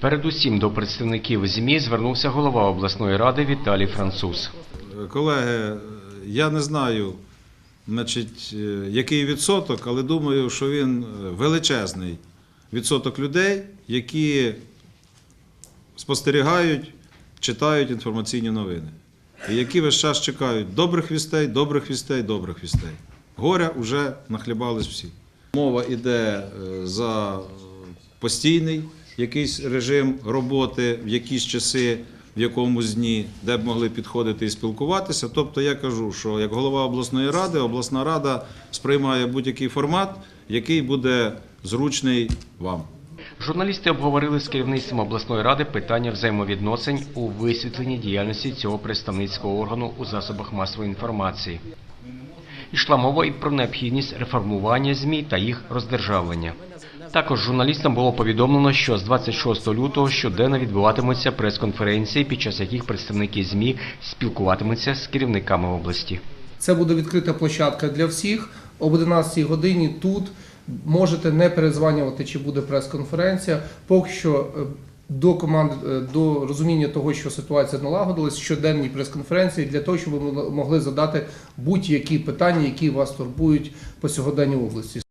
Передусім до представників ЗМІ звернувся голова обласної ради Віталій Француз. Колеги, я не знаю, значить, е, який відсоток, але думаю, що він е, величезний відсоток людей, які спостерігають, читають інформаційні новини. І які весь час чекають добрих вістей, добрих вістей, добрих вістей. Горя вже нахлібались всі. Мова йде е, за постійний якийсь режим роботи в якісь часи, в якомусь дні, де б могли підходити і спілкуватися. Тобто я кажу, що як голова обласної ради, обласна рада сприймає будь-який формат, який буде зручний вам. Журналісти обговорили з керівництвом обласної ради питання взаємовідносин у висвітленні діяльності цього представницького органу у засобах масової інформації. Ішла мова і про необхідність реформування ЗМІ та їх роздержавлення. Також журналістам було повідомлено, що з 26 лютого щоденно відбуватимуться прес-конференції, під час яких представники ЗМІ спілкуватимуться з керівниками області. Це буде відкрита площадка для всіх. Об 11 годині тут можете не перезванювати, чи буде прес-конференція. Поки що е, до команд е, до розуміння того, що ситуація налагодилась, щоденні прес-конференції для того, щоб ви могли задати будь-які питання, які вас турбують по сьогоденню в області.